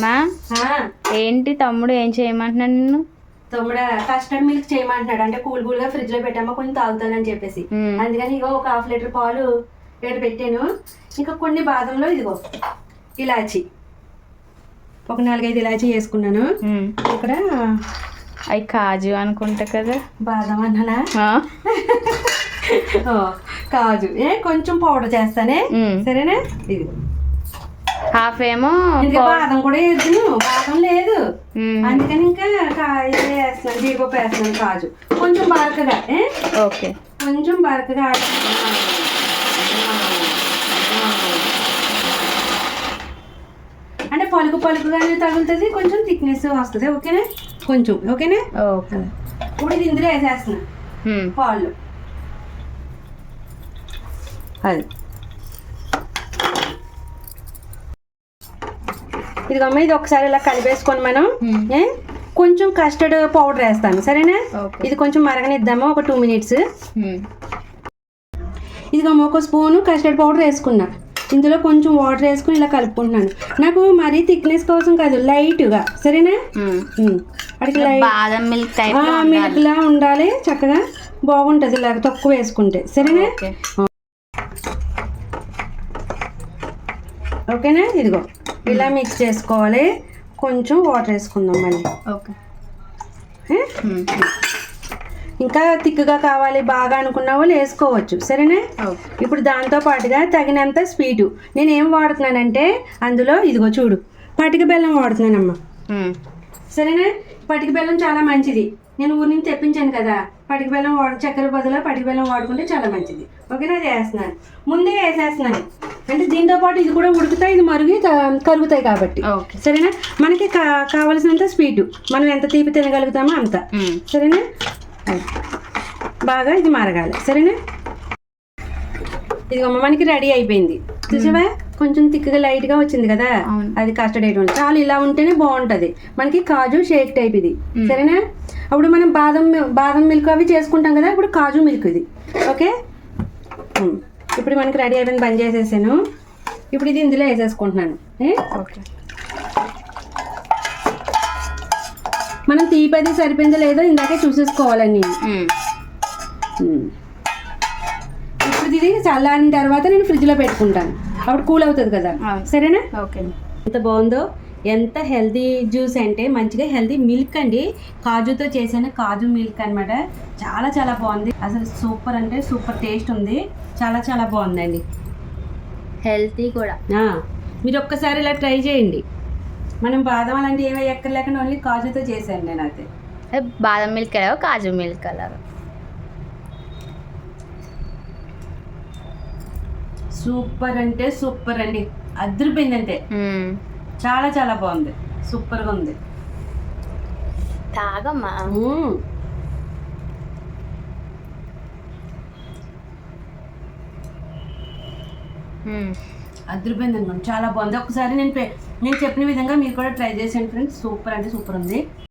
మా? ఏంటి తమ్ముడు ఏం చేయమంటున్నాడు నిన్ను? తమ్ముడా కస్టర్డ్ మిల్క్ చేయమంటున్నాడు. అంటే కూల్ కూల్గా ఫ్రిడ్జ్లో పెట్టామా కొంచెం తాగుతానని చెప్పేసి. అందుకని ఇగో ఒక హాఫ్ లీటర్ పాలు ఇక్కడ పెట్టాను. ఇంకా కొన్ని బాదంలో ఇదిగో ఇలాచి. ఒక నాలుగైదు ఇలాచి వేసుకున్నాను. ఇక్కడ అవి కాజు అనుకుంటా కదా. బాదం అన్నానా? కాజు. ఏ కొంచెం పౌడర్ చేస్తానే. సరేనా? ఇది హాఫ్ ఏమో బాదం కూడా వేద్దును. బాదం లేదు. అందుకని ఇంకా వేస్తున్నాను జీడిపప్పు వేస్తున్నాను కాజు. కొంచెం బరకగా ఓకే. కొంచెం బరకగా అంటే పలుకు పలుకుగానే తగులుతుంది కొంచెం థిక్నెస్ వస్తుంది. ఓకేనా? కొంచెం ఓకేనా? ఓకే. ఇప్పుడు ఇది ఇందులో వేసేస్తున్నా. ఉమ్. పాలు. అది. ఇదిగమ్మ ఇది ఒకసారి ఇలా కలిపేసుకొని మనం. ఏ? కొంచెం కస్టర్డ్ పౌడర్ వేస్తాను సరేనా? ఇది కొంచెం మరగనిద్దాము ఒక టూ మినిట్స్. ఇదిగమ్మ ఒక స్పూను కస్టర్డ్ పౌడర్ వేసుకున్నా. ఇందులో కొంచెం వాటర్ వేసుకుని ఇలా కలుపుకుంటున్నాను. నాకు మరీ థిక్నెస్ కోసం కాదు లైట్గా సరేనా? లైట్ బాదం మిల్క్ మిల్క్ ఉండాలి. లా ఉండాలి చక్కగా బాగుంటుంది ఇలా తక్కువ వేసుకుంటే. సరేనా? ఓకే. ఓకేనా? ఇదిగో. ఇలా మిక్స్ చేసుకోవాలి. కొంచెం వాటర్ వేసుకుందాం మళ్ళీ. ఓకే? ఉమ్. ఇంకా తిక్కుగా కావాలి బాగా అనుకున్న వాళ్ళు వేసుకోవచ్చు. సరేనా? ఇప్పుడు దాంతో పాటుగా తగినంత స్వీటు నేను ఏం వాడుతున్నానంటే అందులో ఇదిగో చూడు పటిక బెల్లం వాడుతున్నానమ్మా. ఉమ్. సరేనా? పటిక బెల్లం చాలా మంచిది. నేను ఊరి నుంచి తెప్పించాను కదా. పటిక బెల్లం వాడు చక్కెర బదులు పటిక బెల్లం వాడుకుంటే చాలా మంచిది. ఓకేనా? అది వేస్తున్నాను ముందే వేసేస్తున్నాను. అంటే దీంతో పాటు ఇది కూడా ఉడుకుతాయి ఇది మరుగి కరుగుతాయి కాబట్టి. ఓకే. సరేనా? మనకి కా కావలసినంత స్వీటు మనం ఎంత తీపి తినగలుగుతామో అంత. సరేనా. బాగా ఇది మరగాలి. సరేనా? ఇదిగో మనకి రెడీ అయిపోయింది. చూసావా? కొంచెం తిక్కగా లైట్గా వచ్చింది కదా. అది కస్టర్డ్ ఐటమ్ చాలు ఇలా ఉంటేనే బాగుంటది. మనకి కాజు షేక్ టైప్ ఇది. సరేనా? అప్పుడు మనం బాదం బాదం మిల్క్ అవి చేసుకుంటాం కదా? ఇప్పుడు కాజు మిల్క్ ఇది. ఓకే. ఇప్పుడు మనకి రెడీ అయిపోయింది బంద్ చేసేసాను. ఇప్పుడు ఇది ఇందులో వేసేసుకుంటున్నాను. మనం తీపది సరిపోయిందో లేదో ఇందాకే చూసేసుకోవాలని. ఇప్పుడు ఇది చల్లారిన తర్వాత నేను ఫ్రిడ్జ్లో పెట్టుకుంటాను. అప్పుడు కూల్ అవుతుంది కదా. సరేనా? ఓకే. ఎంత బాగుందో ఎంత హెల్తీ జ్యూస్ అంటే మంచిగా హెల్తీ మిల్క్ అండి. కాజుతో చేసిన కాజు మిల్క్ అన్నమాట. చాలా చాలా బాగుంది. అసలు సూపర్ అంటే సూపర్ టేస్ట్ ఉంది. చాలా చాలా బాగుందండి. హెల్తీ కూడా. మీరు ఒక్కసారి ఇలా ట్రై చేయండి. మనం బాదం అలాంటివి ఏమీ ఎక్కర్లేకుండా ఓన్లీ కాజుతో చేశాను నేను అయితే ఏ, బాదం మిల్క్ ఎలాగో కాజు మిల్క్ అలాగో. సూపర్ అంటే సూపర్ అండి. అదిరిపోయింది అంతే. చాలా చాలా బాగుంది. సూపర్గా ఉంది. తాగమ్మా. అదిరిపోయింది అనుకోండి చాలా బాగుంది. ఒకసారి నేను నేను చెప్పిన విధంగా మీరు కూడా ట్రై చేసేయండి ఫ్రెండ్స్. సూపర్ అంటే సూపర్ ఉంది.